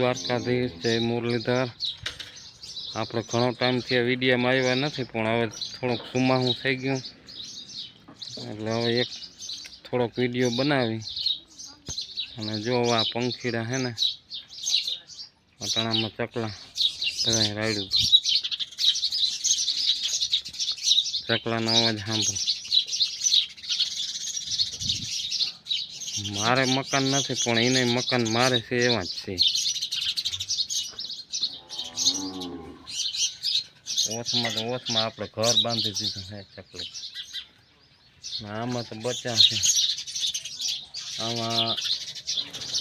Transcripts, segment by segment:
દ્વારકાધીશ જય મુરલીધર. આપણે ઘણો ટાઈમથી આ વિડીયામાં આવ્યા નથી, પણ હવે થોડોક સુમાહું થઈ ગયું. એટલે હવે એક થોડોક વીડિયો બનાવી. અને જો આ પંખીડા હે ને, અટાણામાં ચકલા બધા રાડ્યું ચકલાનો અવાજ સાંભળો. મારે મકાન નથી, પણ એને મકાન મારે છે એવા જ છે. ઓછમાં તો ઓછમાં આપણે ઘર બાંધી દીધું છે ચકલી આમાં તો બચ્ચા છે. આમાં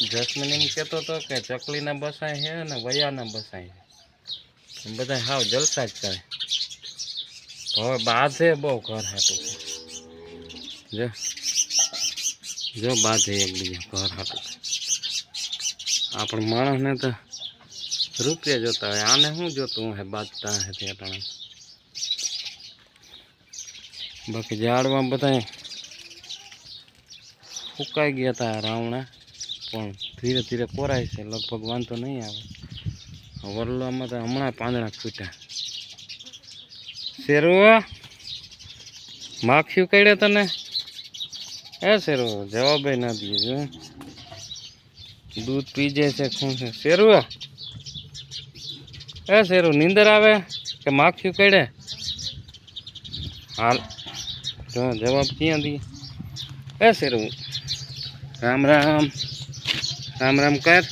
જસ્મીન એમ કહેતો હતો કે ચકલીના બસાય છે અને વયાના બસાય છે. બધા હાવ જલસા જ કરે. હવે બાંધે બહુ ઘર હાટું. જો જો બાંધે એકબીજા ઘર હાટું. આપણે માણસને તો રૂપિયા જોતા હોય આને શું જોતું હે બાંધતા હે તે અટાણે બાકી ઝાડવા બધા ફૂંકાઈ ગયા હતા રાવણા પણ ધીરે ધીરે કોરાય છે લગભગ વાંધો નહીં આવે વરલામાં તો હમણાં પાંદડા ફૂટ્યા શેરવા માખ્યું કડે તને એ શેરવો જવાબ ના દઈએ જો દૂધ પી જાય છે શું છે શેરવા એ શેરું, નીંદર આવે કે માખ્યું કેડે? હાલ જવાબ ક્યાં દી? એ શેરું, રામ રામ રામ રામ કર,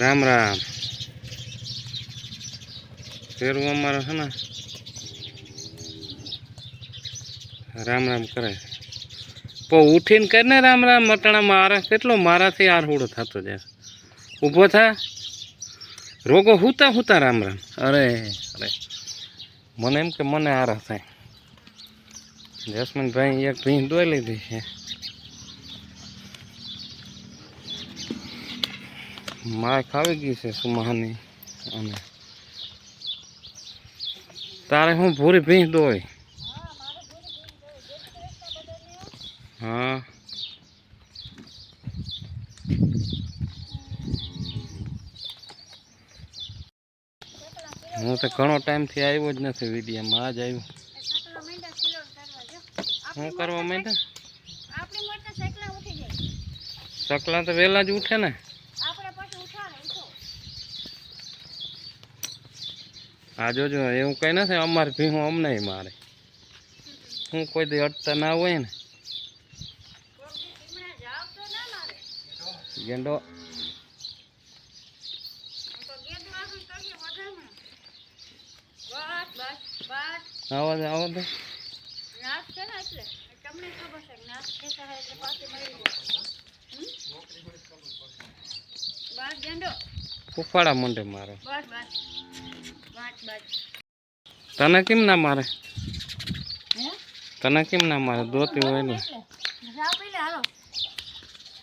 રામ રામ. શેરું અમારે છે ને, રામ રામ કરે. તો ઉઠીને કરીને રામ રામ મટાણા મારે કેટલો મારાથી આરહુડો થતો જાય. ઊભો થા. રોગો હુતા હુતા રામ રામ અરે અરે મને એમ કે મને આરા થાય જસમનભાઈ એક ભીંસ દોઈ લીધી છે માય ખાવી ગઈ છે સુમાની અને તારે હું ભૂરી ભીંસ દોય હા હું તો ઘણો ટાઈમથી આવ્યો જ નથી વિડીયામાં, આજ આવ્યો. શું કરવા માંડ્યા? સકલા તો વહેલા જ ઉઠે ને. આ જોજો, એવું કઈ નથી, અમારે ભીહું અમને મારે. હું કોઈ દી અટતા ના હોય ને. ગેંડો હું તો ગેટ વાગું કરીએ વધારે બસ બસ બસ આવો દે આવો દે નાશ છે ને એટલે તમને ખબર છે કે નાશ થતા હોય એટલે પાછી મળી જાય હમ? બસ ગેંડો. ઉફાડા મંડે મારે. તને કેમ ના મારે? તને કેમ ના મારે? દોતી હોય ને.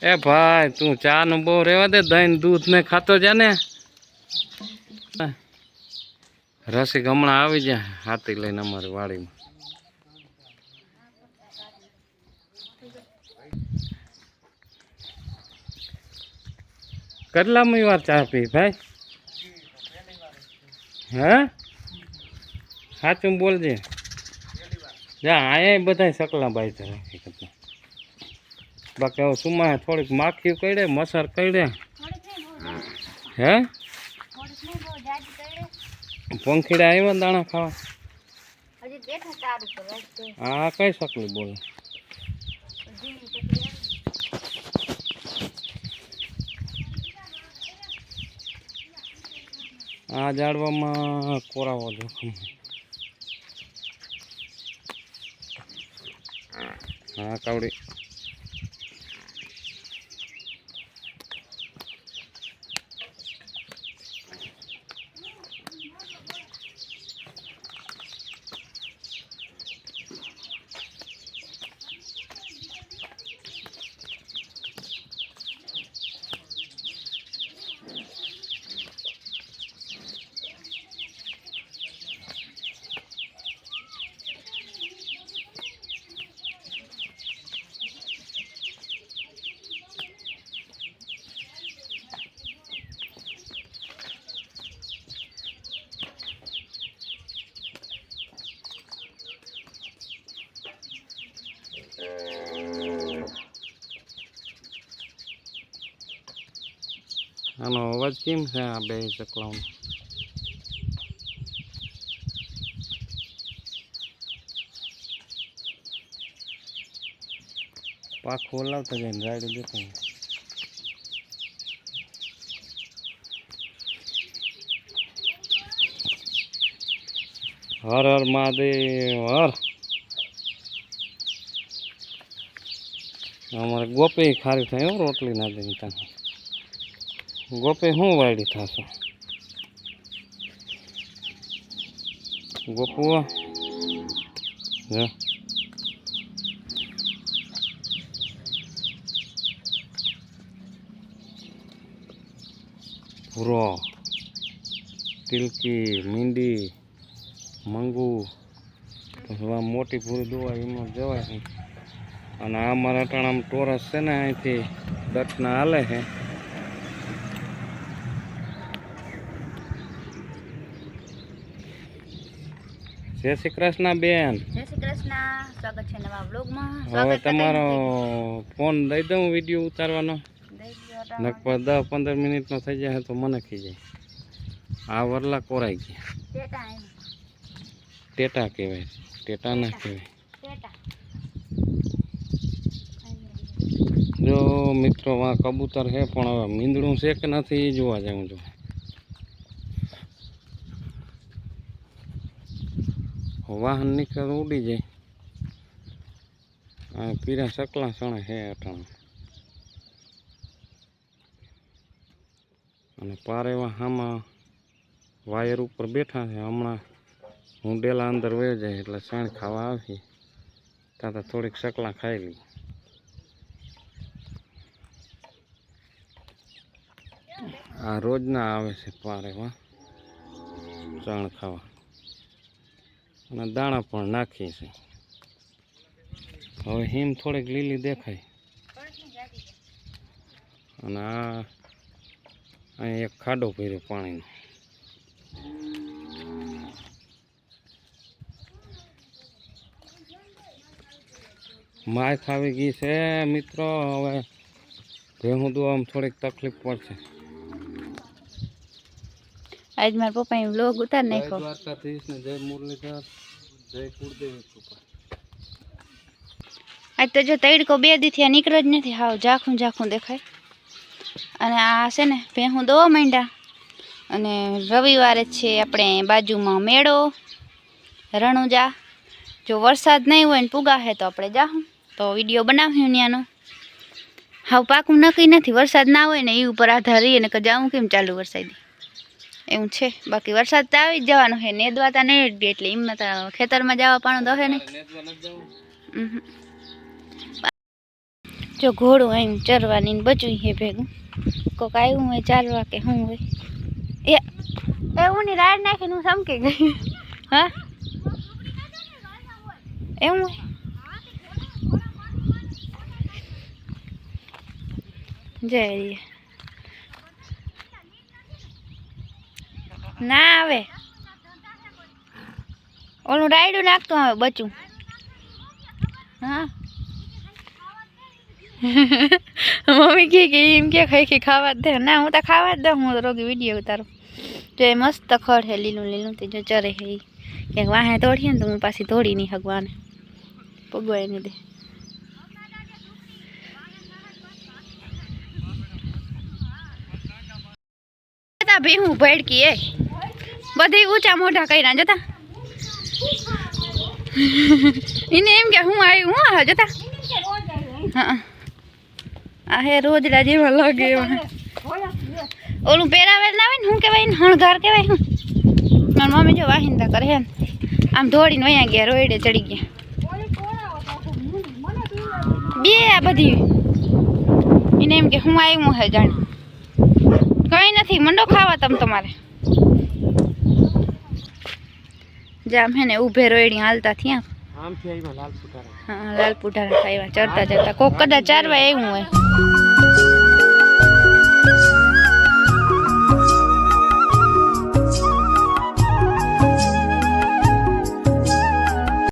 એ ભાઈ તું ચા નું બહુ રેવા દે દહીં દૂધ ને ખાતો જા ને. રસી હમણાં આવી જાય હાથી લઈને અમારી વાડીમાં. કેટલામી વાર ચા પી ભાઈ? હે? સાચું બોલજે. જા અહીંયા બધા સકલા ભાઈ છે હકીકતમાં બાકી હવે સુમા થોડીક માખી કઈડે મસર બહુ હે થોડીક નહીં બહુ જાજી કરે પંખીડા આવ્યા દાણા ખાવા. હા કઈ સકલી બોલે. આ ઝાડવામાં કોરાવો જોખમ. હા કાવડી. આનો અવાજ કેમ છે? આ બે ચકલાઓનો પાખો હલાવતા જઈને રાડી દેતા હર હર મહાદેવ, હર. અમારે ગોપી ખારી થાય રોટલી ના દે ત્યાં ગોપે શું વાયડી થશે? ગોપુ હે ભૂરો તિલકી, મીંડી, મંગુ મોટી ભૂરી દોવા એમાં જવાય અને આ મારા અટાણામાં ટોરસ છે ને અહીંથી દટના હાલે છે. જય શ્રી કૃષ્ણ બેન. જય શ્રી કૃષ્ણ. સ્વાગત છે નવા બ્લોગમાં હવે તમારો ફોન દઈ દઉં વીડિયો ઉતારવાનો. લગભગ દસ પંદર મિનિટનો થઈ જાય તો મને ખી જાય. આ વરલા કોરાઈ ગયા. ટેટા કહેવાય ટેટા ના કહેવાય. જો મિત્રો આ કબૂતર છે પણ હવે મીંદડું છે કે નથી એ જોવા જાઉં છું. વાહન નીકળ ઉડી જાય. આ પીરા સકલા સણે હે અટાણ. અને પારેવા હામાં વાયર ઉપર બેઠા છે. હમણાં હું ડેલા અંદર વયો જાય એટલે સણ ખાવા આવી ત્યાં તો થોડીક સકલા ખાઈ લઈ આ રોજના આવે છે પારેવા ચણ ખાવા. અને દાણા પણ નાખીએ છીએ. હવે હિમ થોડીક લીલી દેખાય. અને આ અહીં એક ખાડો કર્યો પાણીનો. માય ખાવી ગઈ છે, મિત્રો. હવે ભેહું આમ થોડીક તકલીફ પડશે. આજ મારા પપ્પાએ વ્લોગ ઉતાર નાખ્યો. જય મુરલીધર જય કુળદેવ કૃપા. આજ તો જો તડકો બે દીથી નીકળ્યો જ નથી હાવ ઝાખું ઝાખું દેખાય. અને આ છે ને ભેહું દોવા માંડ્યા. અને રવિવારે છે આપણે બાજુમાં મેળો રણુજા. જો વરસાદ નહીં હોય ને પુગાહે તો આપણે જાહું. તો વીડિયો બનાવ્યું ત્યાંનો હાવ પાકું નક્કી નથી વરસાદ ના હોય ને એ ઉપર આધાર રહીએ ને કે જાઉં કેમ ચાલુ વરસાદી? એવું છે. બાકી વરસાદ તો આવી જ જવાનો છે. નેદવા તા નહીં જ એટલે એમના તો ખેતરમાં જવા પાણું દહે નહીં જો ઘોડું આવ્યું ચરવાની ને બચવું હે ભેગું. કોક આવ્યું હોય ચાલવા કે શું હોય. એ એ હું રાડ નાખીને હું સમકી ગઈ. હા? એવું હોય. જય ના આવે. ઓલું રાયડું નાખતું આવે બચું હા. મમ્મી કે કે એમ કે ખાઈ કે ખાવા દે. ના, હું તો ખાવા જ દઉં. હું રોગી વીડિયો ઉતારું. જો એ મસ્ત ખડ છે લીલું લીલું તે જો ચરે છે. ક્યાંક વાહે તોડીએ ને તો હું પાછી તોડી નહીં હગવાને પગવાય નહીં દે. ભી ભીહું ભડકી, એ. બધી ઊંચા મોઢા કર્યા જતા? એને એમ કે, હું આવ્યું હું આ, જતા? હા. આ હે રોજડા જેવા લાગે ઓલું પહેરાવેલ ના આવે ને, શું કહેવાય ને હણગાર કહેવાય હું મારી મમ્મી જો વાહિંદા કરે ને. આમ ધોડીને અહીંયા ગયા, રોયડે ચડી ગયા. બે આ બધી. એને એમ કે, હું આવ્યું હે જાણ? કઈ નથી, મંડો ખાવા તમ તમારે. જામ હે ને ઊભે રોયડી હાલતા થયા. આમથી આવ્યા લાલ પુટારા હા લાલ પુટારા ખાવા ચડતા ચડતા. કોક કદાચ ચારવા એવું હોય.